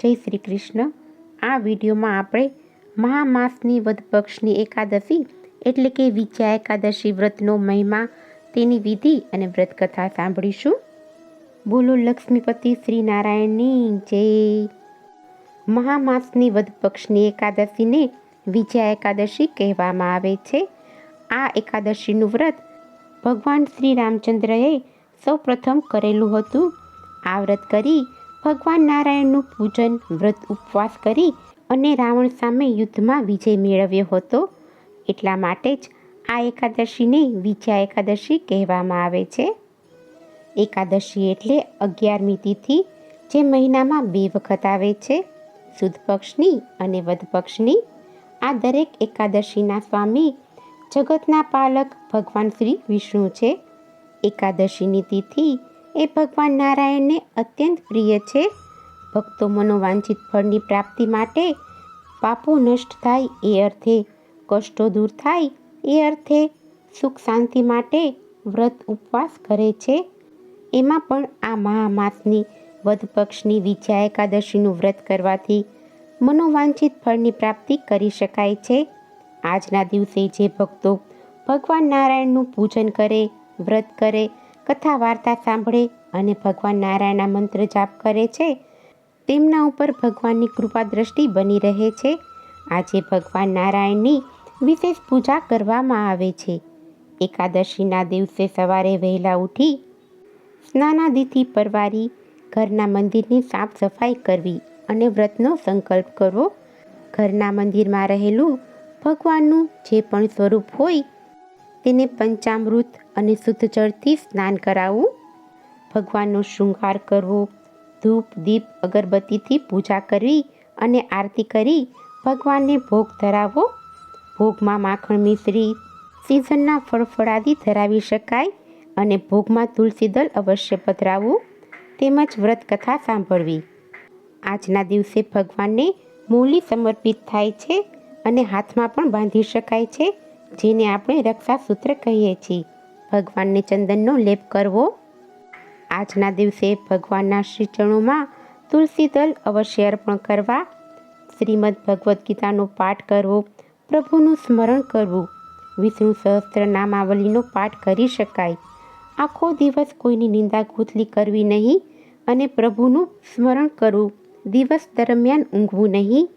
જય શ્રી કૃષ્ણ. આ વિડીયોમાં આપણે મહામાસની વધપક્ષની એકાદશી એટલે કે વિજયા એકાદશી વ્રતનો મહિમા, તેની વિધિ અને વ્રત કથા સાંભળીશું. બોલો લક્ષ્મીપતિ શ્રી નારાયણની જય. મહામાસની વધપક્ષની એકાદશીને વિજયા એકાદશી કહેવામાં આવે છે. આ એકાદશીનું વ્રત ભગવાન શ્રી રામચંદ્રએ સૌ પ્રથમ કરેલું હતું. આ વ્રત કરી ભગવાન નારાયણનું પૂજન, વ્રત, ઉપવાસ કરી અને રાવણ સામે યુદ્ધમાં વિજય મેળવ્યો હતો. એટલા માટે જ આ એકાદશીને વિજયા એકાદશી કહેવામાં આવે છે. એકાદશી એટલે અગિયારમી તિથિ, જે મહિનામાં બે વખત આવે છે. સુદ પક્ષની અને વધ પક્ષની. આ દરેક એકાદશીના સ્વામી જગતના પાલક ભગવાન શ્રી વિષ્ણુ છે. એકાદશીની તિથિ એ ભગવાન નારાયણને અત્યંત પ્રિય છે. ભક્તો મનોવાંછિત ફળની પ્રાપ્તિ માટે પાપો નષ્ટ થાય એ અર્થે કષ્ટો દૂર થાય એ અર્થે સુખ શાંતિ માટે વ્રત ઉપવાસ કરે છે. એમાં પણ આ મહામાસની વધ પક્ષની વિજયા એકાદશીનું વ્રત કરવાથી મનોવાંછિત ફળની પ્રાપ્તિ કરી શકાય છે. આજના દિવસે જે ભક્તો ભગવાન નારાયણનું પૂજન કરે, વ્રત કરે કથા વાર્તા સાંભળે અને ભગવાન નારાયણના મંત્ર જાપ કરે છે. તેમના ઉપર ભગવાનની કૃપા દ્રષ્ટિ બની રહે છે. આજે ભગવાન નારાયણની વિશેષ પૂજા કરવામાં આવે છે. એકાદશીના દિવસે સવારે વહેલા ઉઠી સ્નાનાદિથી પરવારી ઘરના મંદિરની સાફ સફાઈ કરવી અને વ્રતનો સંકલ્પ કરવો. ઘરના મંદિરમાં રહેલું ભગવાનનું જે પણ સ્વરૂપ હોય તેને પંચામૃત અને શુદ્ધ જળથી સ્નાન કરાવવું ભગવાનનો શૃંગાર કરવો, ધૂપ, દીપ, અગરબત્તીથી પૂજા કરવી અને આરતી કરી ભગવાનને ભોગ ધરાવવો ભોગમાં માખણ મિશ્રી, સિઝનના ફળફળાદી ધરાવી શકાય અને ભોગમાં તુલસી દળ અવશ્ય પધરાવવું તેમજ વ્રત કથા સાંભળવી. આજના દિવસે ભગવાનને મૂલી સમર્પિત થાય છે અને હાથમાં પણ બાંધી શકાય છે. જેને આપણે રક્ષાસૂત્ર કહીએ છીએ. ભગવાનને ચંદનનો લેપ કરવો. આજના દિવસે ભગવાનના શ્રી ચરણોમાં તુલસી દલ અવશ્ય અર્પણ કરવા. શ્રીમદ ભગવદ્ ગીતાનો પાઠ કરવો. પ્રભુનું સ્મરણ કરવું. વિષ્ણુ સહસ્ત્ર નામાવલીનો પાઠ કરી શકાય. આખો દિવસ કોઈની નિંદા કૂથલી કરવી નહીં અને પ્રભુનું સ્મરણ કરવું. દિવસ દરમિયાન ઊંઘવું નહીં.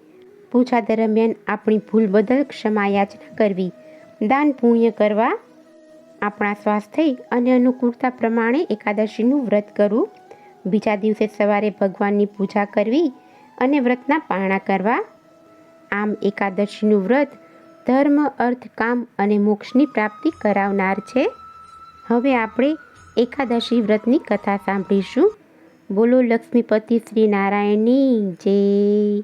પૂજા દરમિયાન આપણી ભૂલ બદલ ક્ષમા યાચના કરવી. દાન પુણ્ય કરવા આપણા સ્વાસ્થ્ય અને અનુકૂળતા પ્રમાણે એકાદશીનું વ્રત કરવું. બીજા દિવસે સવારે ભગવાનની પૂજા કરવી અને વ્રતના પારણા કરવા. આમ એકાદશીનું વ્રત ધર્મ, અર્થ, કામ અને મોક્ષની પ્રાપ્તિ કરાવનાર છે. હવે આપણે એકાદશી વ્રતની કથા સાંભળીશું. બોલો લક્ષ્મીપતિ શ્રી નારાયણની જય.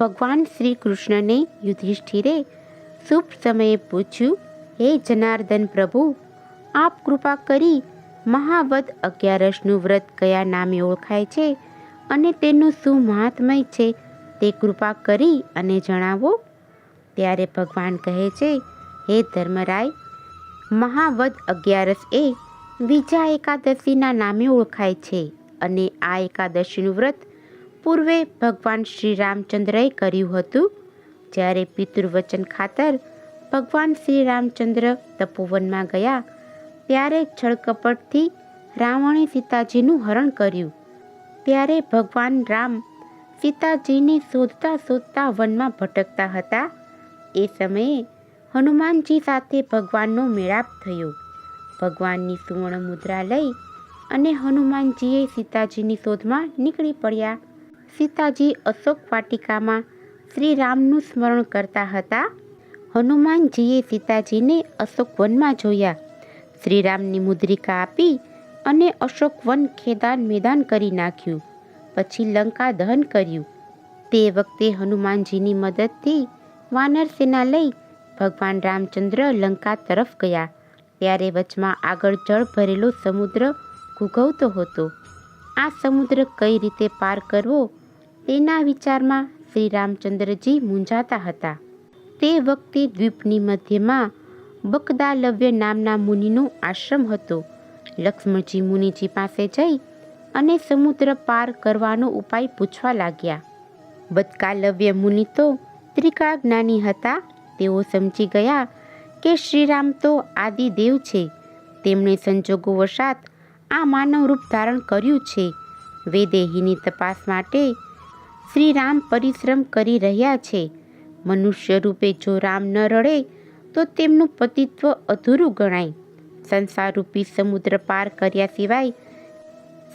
ભગવાન શ્રી કૃષ્ણને યુધિષ્ઠિરે શુભ સમયે પૂછ્યું, હે જનાર્દન પ્રભુ, આપ કૃપા કરી મહાવદ અગિયારસનું વ્રત કયા નામે ઓળખાય છે અને તેનું શું મહાત્મય છે તે કૃપા કરી અને જણાવો? ત્યારે ભગવાન કહે છે, હે ધર્મરાય, મહાવદ અગિયારસ એ બીજા એકાદશીના નામે ઓળખાય છે અને આ એકાદશીનું વ્રત પૂર્વે ભગવાન શ્રી રામચંદ્રએ કર્યું હતું જ્યારે પિતૃવચન ખાતર ભગવાન શ્રી રામચંદ્ર તપોવનમાં ગયા, ત્યારે છળકપટથી રાવણે સીતાજીનું હરણ કર્યું. ત્યારે ભગવાન રામ સીતાજીને શોધતા શોધતા વનમાં ભટકતા હતા. એ સમયે હનુમાનજી સાથે ભગવાનનો મેળાપ થયો. ભગવાનની સુવર્ણ મુદ્રા લઈ અને હનુમાનજીએ સીતાજીની શોધમાં નીકળી પડ્યા. સીતાજી અશોક વાટિકામાં શ્રી રામનું સ્મરણ કરતા હતા. હનુમાનજીએ સીતાજીને અશોક વનમાં જોયા. શ્રીરામની મુદ્રિકા આપી અને અશોક વન ખેદાન મેદાન કરી નાખ્યું. પછી લંકા દહન કર્યું. તે વખતે હનુમાનજીની મદદથી વાનર સેના લઈ ભગવાન રામચંદ્ર લંકા તરફ ગયા. ત્યારે વચમાં આગળ જળ ભરેલો સમુદ્ર ઘૂઘવતો હતો. આ સમુદ્ર કઈ રીતે પાર કરવો તેના વિચારમાં શ્રી રામચંદ્રજી મૂંઝાતા હતા. તે વખતે દ્વીપની મધ્યમાં બકદાલવ્ય નામના મુનિનો આશ્રમ હતો. લક્ષ્મણજી મુનિજી પાસે જઈ અને સમુદ્ર પાર કરવાનો ઉપાય પૂછવા લાગ્યા. બદકાલવ્ય મુનિ તો ત્રિકાળ જ્ઞાની હતા. તેઓ સમજી ગયા કે શ્રીરામ તો આદિદેવ છે. તેમણે સંજોગો વસાત આ માનવ રૂપ ધારણ કર્યું છે. વેદેહીની તપાસ માટે શ્રી રામ પરિશ્રમ કરી રહ્યા છે. મનુષ્ય રૂપે જો રામ ન રડે, તો તેમનું પતિત્વ અધૂરું ગણાય. સંસારરૂપી સમુદ્ર પાર કર્યા સિવાય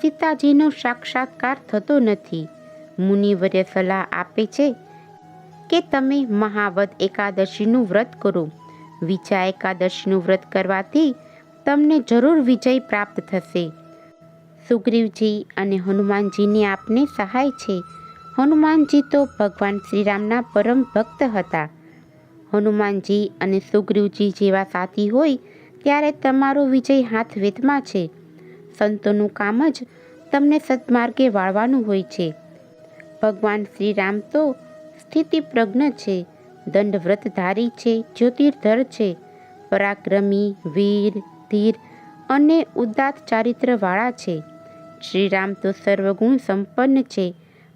સીતાજીનો સાક્ષાત્કાર થતો નથી. મુનિવર્ય સલાહ આપે છે કે તમે મહાવદ એકાદશીનું વ્રત કરો. વિજયા એકાદશીનું વ્રત કરવાથી તમને જરૂર વિજય પ્રાપ્ત થશે. સુગ્રીવજી અને હનુમાનજીની આપને સહાય છે. હનુમાનજી તો ભગવાન શ્રીરામના પરમ ભક્ત હતા. હનુમાનજી અને સુગ્રીવજી જેવા સાથી હોય ત્યારે તમારો વિજય હાથ વેતમાં છે. સંતોનું કામ જ તમને સદમાર્ગે વાળવાનું હોય છે. ભગવાન શ્રીરામ તો સ્થિતિપ્રજ્ઞ છે, દંડવ્રતધારી છે, જ્યોતિર્ધર છે. પરાક્રમી, વીર, ધીર અને ઉદાત ચારિત્રવાળા છે. શ્રીરામ તો સર્વગુણ સંપન્ન છે.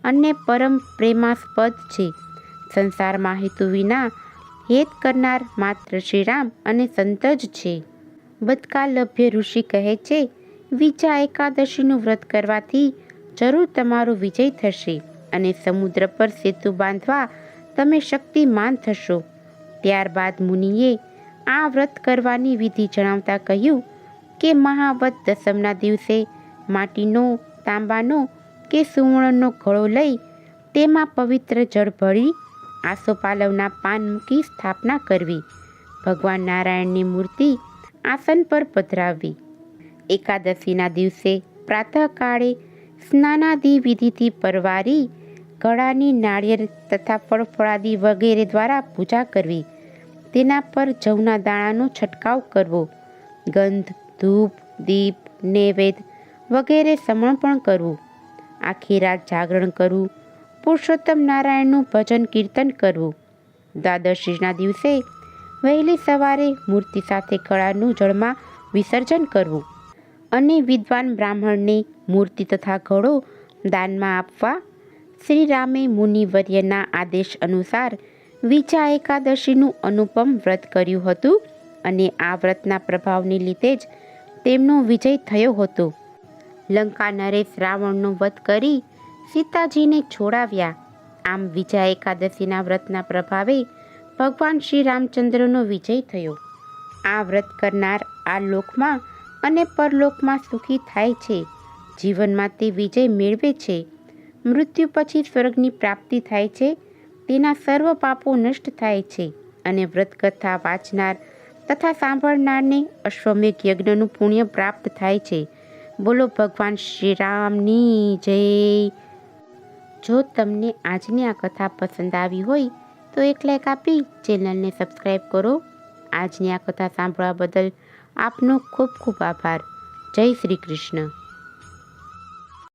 અને પરમ પ્રેમાસ્પદ છે. સંસારમાં હેતુ વિના હેત કરનાર માત્ર શ્રીરામ અને સંત જ છે. બદકાલભ્ય ઋષિ કહે છે, વિજયા એકાદશીનું વ્રત કરવાથી જરૂર તમારો વિજય થશે અને સમુદ્ર પર સેતુ બાંધવા તમે શક્તિમાન થશો. ત્યારબાદ મુનિએ આ વ્રત કરવાની વિધિ જણાવતા કહ્યું કે, મહાવત દસમના દિવસે માટીનો, તાંબાનો કે સુવર્ણનો ઘડો લઈ તેમાં પવિત્ર જળ ભરી આસોપાલવના પાન મૂકી સ્થાપના કરવી. ભગવાન નારાયણની મૂર્તિ આસન પર પધરાવવી. એકાદશીના દિવસે પ્રાતઃકાળે સ્નાનાદિ વિધિથી પરવારી ગળાની નાળિયેર તથા ફળફળાદી વગેરે દ્વારા પૂજા કરવી. તેના પર જવના દાણાનો છંટકાવ કરવો. ગંધ, ધૂપ, દીપ નૈવેદ વગેરે સમર્પણ કરવું. આખી રાત જાગરણ કરવું પુરુષોત્તમ નારાયણનું ભજન કીર્તન કરવું દ્વાદશીના દિવસે વહેલી સવારે મૂર્તિ સાથે ગળાનું જળમાં વિસર્જન કરવું અને વિદ્વાન બ્રાહ્મણને મૂર્તિ તથા ઘડો દાનમાં આપવા શ્રી રામે મુનિવર્યના આદેશ અનુસાર વિચા એકાદશીનું અનુપમ વ્રત કર્યું હતું અને આ વ્રતના પ્રભાવને લીધે જ તેમનો વિજય થયો હતો. લંકા નરેશ રાવણનો વધ કરી સીતાજીને છોડાવ્યા. આમ વિજયા એકાદશીના વ્રતના પ્રભાવે ભગવાન શ્રી રામચંદ્રનો વિજય થયો. આ વ્રત કરનાર આ લોકમાં અને પરલોકમાં સુખી થાય છે. જીવનમાં તે વિજય મેળવે છે. મૃત્યુ પછી સ્વર્ગની પ્રાપ્તિ થાય છે. તેના સર્વ પાપો નષ્ટ થાય છે અને વ્રતકથા વાંચનાર તથા સાંભળનારને અશ્વમેઘ યજ્ઞનું પુણ્ય પ્રાપ્ત થાય છે. બોલો ભગવાન શ્રી રામની જય. જો તમને આજની આ કથા પસંદ આવી હોય, તો એક લાઈક આપી ચેનલને સબસ્ક્રાઈબ કરો. આજની આ કથા સાંભળવા બદલ આપનો ખૂબ ખૂબ આભાર. જય શ્રી કૃષ્ણ.